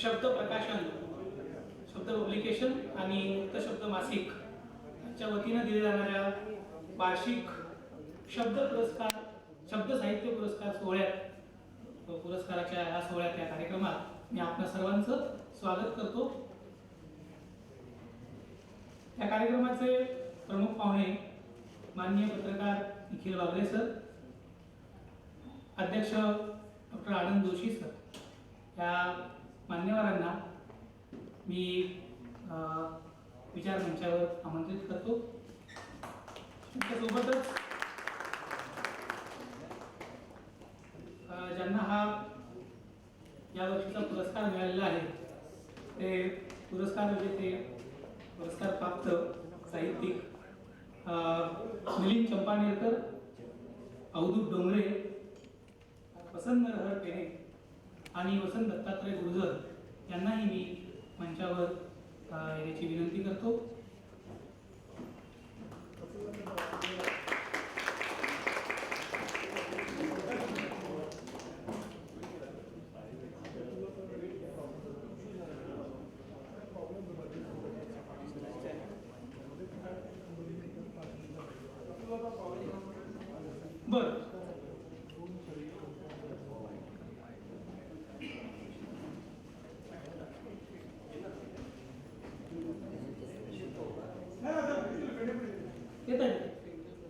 शब्द प्रकाशन शब्द पब्लिकेशन आणि मुक्त शब्द मासिक यांच्या वतीनं दिले जाणाऱ्या वार्षिक शब्द पुरस्कार शब्द साहित्य पुरस्कार सोहळ्यात पुरस्काराच्या या सोहळ्यात या कार्यक्रमात मी आपल्या सर्वांचं स्वागत करतो. या कार्यक्रमाचे प्रमुख पाहुणे माननीय पत्रकार निखिल बाबरे सर अध्यक्ष डॉक्टर आनंद जोशी सर. या मान्यवरांना मी विचार मंचावर आमंत्रित करतो. त्यासोबतच ज्यांना हा या वर्षीचा पुरस्कार मिळालेला आहे ते पुरस्कार म्हणजे विजेते पुरस्कार प्राप्त साहित्यिक मिलिंद चंपानेरकर अवधूत डोंगरे वसंत नरहर पेणे आणि वसंत दत्तात्रय गुर्जर यांनाही मी मंचावर याची येण्याची विनंती करतो बर येत आहे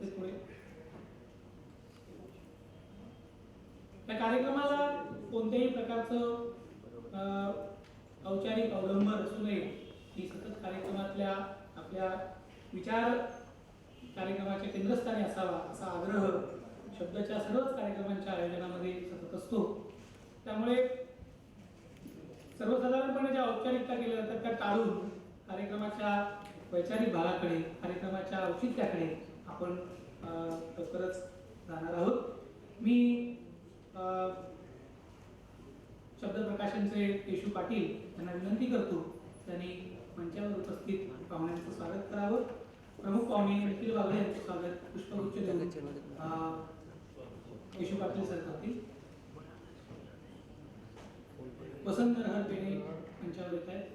ते पुढे या कार्यक्रमाला कोणत्याही प्रकारचं औपचारिक अवलंब असू नये. ही सतत कार्यक्रमातल्या आपल्या विचार कार्यक्रमाच्या केंद्रस्थानी असावा असा आग्रह शब्दाच्या सर्वच कार्यक्रमांच्या आयोजनामध्ये सतत असतो. त्यामुळे सर्वसाधारणपणे ज्या औपचारिकता केल्या जातात त्या टाळून कार्यक्रमाच्या वैचारिक भागाकडे कार्यक्रमाच्या औचित्याकडे आपण लवकरच जाणार आहोत. मी शब्द प्रकाशनचे केशू पाटील यांना विनंती करतो. त्यांनी मंचावर उपस्थित पाहुण्यांचं स्वागत करावं. प्रमुख पाहुणे निखिल वागळे यांचं स्वागत. पुष्पगुच्छ देऊन केशू पाटील सर करतील. वसंत नरहर पेणे मंचावर येत आहेत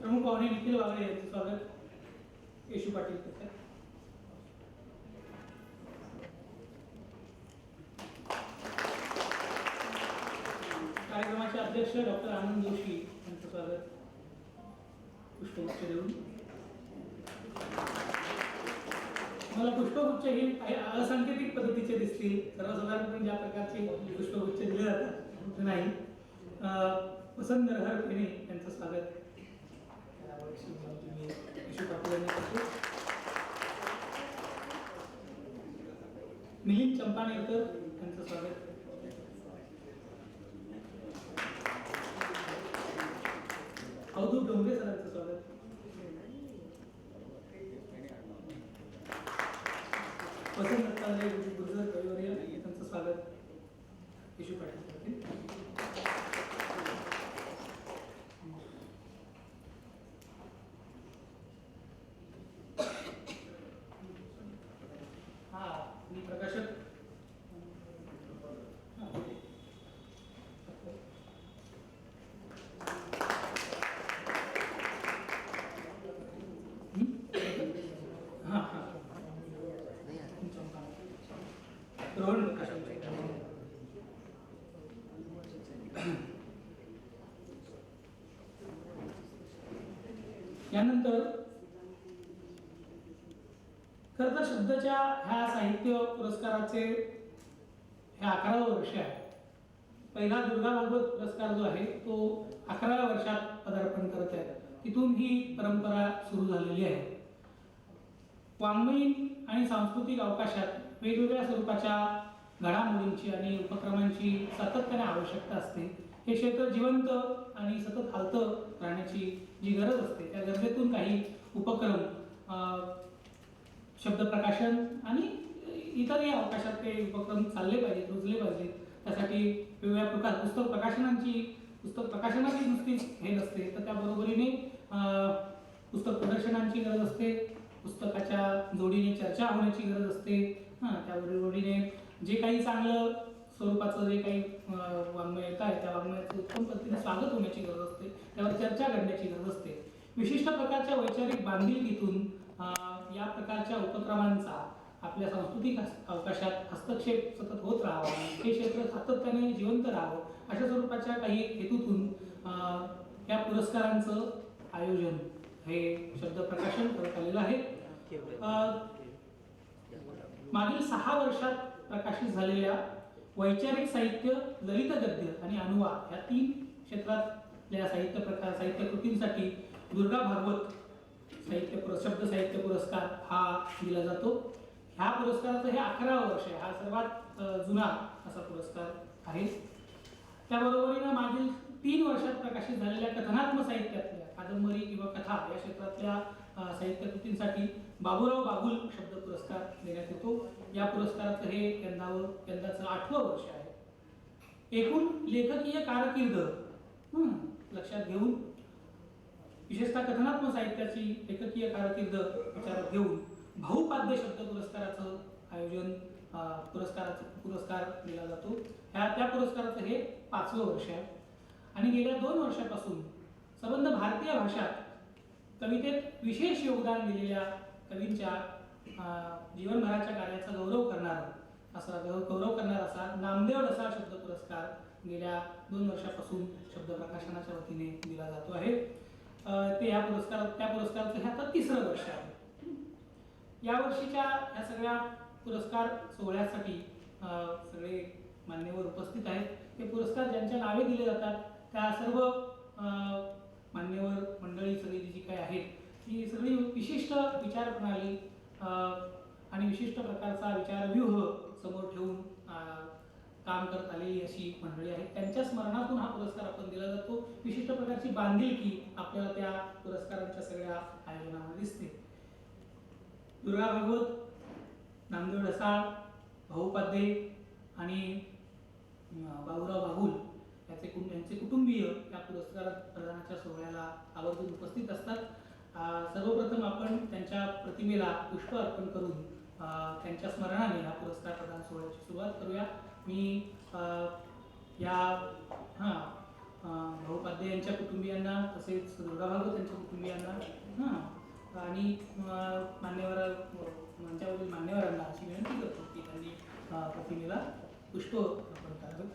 प्रमुख पाहुणे निखिल वागळे यांचं स्वागत येशू पाटील करतात. कार्यक्रमाचे अध्यक्ष डॉक्टर आनंद जोशी यांचं स्वागत. पुष्पगुच्छ देऊन. मला पुष्पगुच्छ हे काही असंकेतिक पद्धतीचे दिसतील. सर्वसाधारणपणे ज्या प्रकारचे पुष्पगुच्छ दिले जातात नाही. वसंत नरहर पेणे यांचं स्वागत यावर्षी तुम्ही यशू पाटील यांनी करतो मिलिंद चंपानेरकर यांचं स्वागत अवधूत डोंगरे सरांचं स्वागत वसंत दत्तात्रय गुर्जर कविवर्य यांचं स्वागत यशू पाटील करतील हा मी प्रकाशक हा. हं? हा हा तुमचं काम. रोहन प्रकाशांचं त्यानंतर खरं तर शब्दाच्या ह्या साहित्य पुरस्काराचे हे अकरावं वर्ष आहे. पहिला दुर्गा भागवत पुरस्कार जो आहे तो अकराव्या वर्षात पदार्पण करत आहे तिथून ही परंपरा सुरू झालेली आहे. वाङ्मयीन आणि सांस्कृतिक अवकाशात वेगवेगळ्या स्वरूपाच्या घडामोडींची आणि उपक्रमांची सातत्याने आवश्यकता असते. हे क्षेत्र जिवंत आणि सतत हालतं राहण्याची जी गरज असते त्या गरजेतून काही उपक्रम शब्द प्रकाशन आणि इतरही अवकाशात ते उपक्रम चालले पाहिजेत रुजले पाहिजेत. त्यासाठी वेगवेगळ्या प्रकार पुस्तक प्रकाशनांची पुस्तक प्रकाशनाची नुसतीच हे नसते. तर त्या बरोबरीने अं, पुस्तक प्रदर्शनांची गरज असते पुस्तकाच्या जोडीने चर्चा होण्याची गरज असते. हां त्याबरोबरीने जे काही चांगलं स्वरूपाचं जे काही वाङ्मय येत आहे त्या वाङ्मयाचं उत्तम पद्धतीने स्वागत होण्याची गरज असते त्यावर चर्चा करण्याची गरज असते. विशिष्ट प्रकारच्या वैचारिक बांधिलकीतून या प्रकारच्या उपक्रमांचा आपल्या सांस्कृतिक अवकाशात हस्तक्षेप सतत होत राहावा हे क्षेत्र सातत्याने जिवंत राहावं अशा स्वरूपाच्या काही हेतूतून या पुरस्कारांचं आयोजन हे शब्द प्रकाशन करत आलेलं आहे. मागील सहा वर्षात प्रकाशित झालेल्या वैचारिक साहित्य ललित गद्य आणि अनुवाद या तीन क्षेत्रातल्या साहित्य प्रकार साहित्य कृतींसाठी दुर्गा भागवत साहित्य शब्द साहित्य पुरस्कार हा दिला जातो. ह्या पुरस्काराचं हे अकरा वर्ष आहे. हा सर्वात जुना असा पुरस्कार आहे. त्याबरोबरीनं मागील तीन वर्षात प्रकाशित झालेल्या कथनात्मक साहित्यातल्या कादंबरी किंवा कथा या क्षेत्रातल्या साहित्य कृतींसाठी बाबूराव बागुल शब्द पुरस्कार देण्यात येतो. या पुरस्काराचं हे यंदा यंदाचं आठवं वर्ष आहे. एकूण लेखकीय कारकीर्द लक्षात घेऊन विशेषतः कथनात्मक साहित्याची लेखकीय कारकीर्द विचारात घेऊन भाऊपाद्य शब्द पुरस्काराचं आयोजन पुरस्काराचं पुरस्कार दिला जातो. ह्या त्या पुरस्काराचं हे पाचवं वर्ष आहे. आणि गेल्या दोन वर्षापासून संबंध भारतीय भाषात कवितेत विशेष योगदान दिलेल्या कवींच्या जीवनभराच्या कार्याचा गौरव करणारा असा गौरव करणारा असा नामदेव असा शब्द पुरस्कार गेल्या दोन वर्षापासून शब्द प्रकाशनाच्या वतीने दिला जातो आहे. ते या पुरस्कार त्या पुरस्काराचं हे आता तिसरं वर्ष आहे. या वर्षीच्या या सगळ्या पुरस्कार सोहळ्यासाठी सगळे मान्यवर उपस्थित आहेत. हे पुरस्कार ज्यांच्या नावे दिले जातात त्या सर्व मान्यवर मंडळी सगळी जी काही आहेत ती सगळी विशिष्ट विचार प्रणाली आणि विशिष्ट प्रकारचा विचारव्यूह समोर ठेवून काम करत आलेली अशी मंडळी आहेत त्यांच्या स्मरणातून हा पुरस्कार आपण दिला जातो. विशिष्ट प्रकारची बांधिलकी आपल्याला त्या पुरस्कारांच्या सगळ्या आयोजनामध्ये दिसते. दुर्गा भागवत नामदेव ढसाळ भाऊपाध्ये आणि बाबूराव बागुल याचे कुं यांचे कुटुंबीय या पुरस्कार प्रदानाच्या सोहळ्याला आवर्जून उपस्थित असतात. सर्वप्रथम आपण त्यांच्या प्रतिमेला पुष्प अर्पण करून त्यांच्या स्मरणाने हा पुरस्कार प्रदान सोहळ्याची सुरुवात करूया. मी या हां भाऊपाध्ये यांच्या कुटुंबियांना तसेच दुर्गा भागवत यांच्या कुटुंबियांना हां आणि मान्यवर मंचावरील मान्यवरांना अशी विनंती करतो की त्यांनी प्रतिमेला पुष्प अर्पण करावं.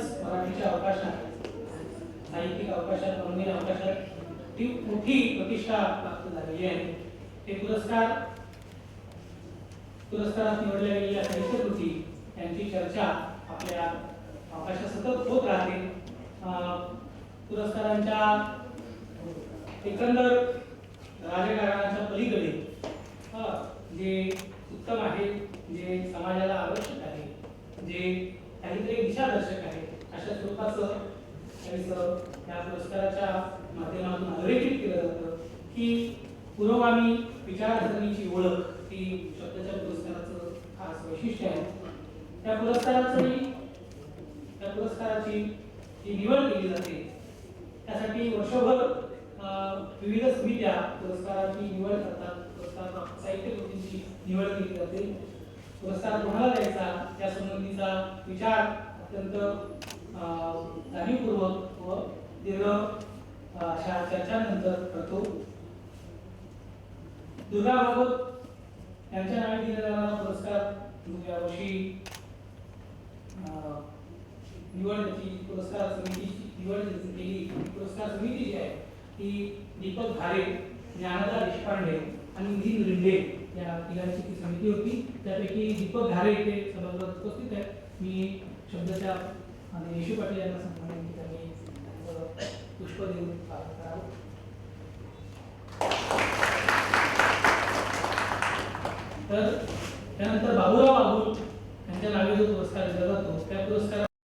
एकंदरच मराठीच्या अवकाशात साहित्यिक अवकाशात गंभीर अवकाशात ती मोठी प्रतिष्ठा प्राप्त झालेली आहे. हे पुरस्कार पुरस्कारात निवडल्या गेलेल्या साहित्य कृती यांची चर्चा आपल्या अवकाशात सतत होत राहते. पुरस्कारांच्या एकंदर राजकारणाच्या पलीकडे अ, जे उत्तम आहे जे समाजाला आवश्यक आहे जे काहीतरी दिशादर्शक आहे अशा स्वरूपाचं काहीसं या पुरस्काराच्या माध्यमातून अधोरेखित केलं जातं की पुरोगामी विचारधरणीची ओळख ही शब्दाच्या पुरस्काराचं खास वैशिष्ट्य आहे. त्या पुरस्काराचंही त्या पुरस्काराची जी निवड केली जाते त्यासाठी वर्षभर अं, विविध समित्या पुरस्काराची निवड करतात. पुरस्कार साहित्य कृतींची निवड केली जाते. पुरस्कार कोणाला द्यायचा त्या संबंधीचा विचार अत्यंत जाणीवपूर्वक व दीर्घ अशा चर्चानंतर करतो. दुर्गा भागवत यांच्या नावे दिला जाणारा पुरस्कार यावर्षी अं, निवड पुरस्कार समितीची निवड केली. पुरस्कार समिती जी आहे ती दीपक घारे ज्ञानदा देशपांडे आणि नितीन रिंडे या तिघांची ती समिती होती. त्यापैकी दीपक घारे ते सभागृहात उपस्थित आहेत. मी शब्दाच्या आणि येशू पाटील यांना सांगतो की त्यांनी पुष्प देऊन स्वागत करावं. तर त्यानंतर बाबूराव बाबू यांच्या नावे जो पुरस्कार दिला जातो त्या पुरस्कारात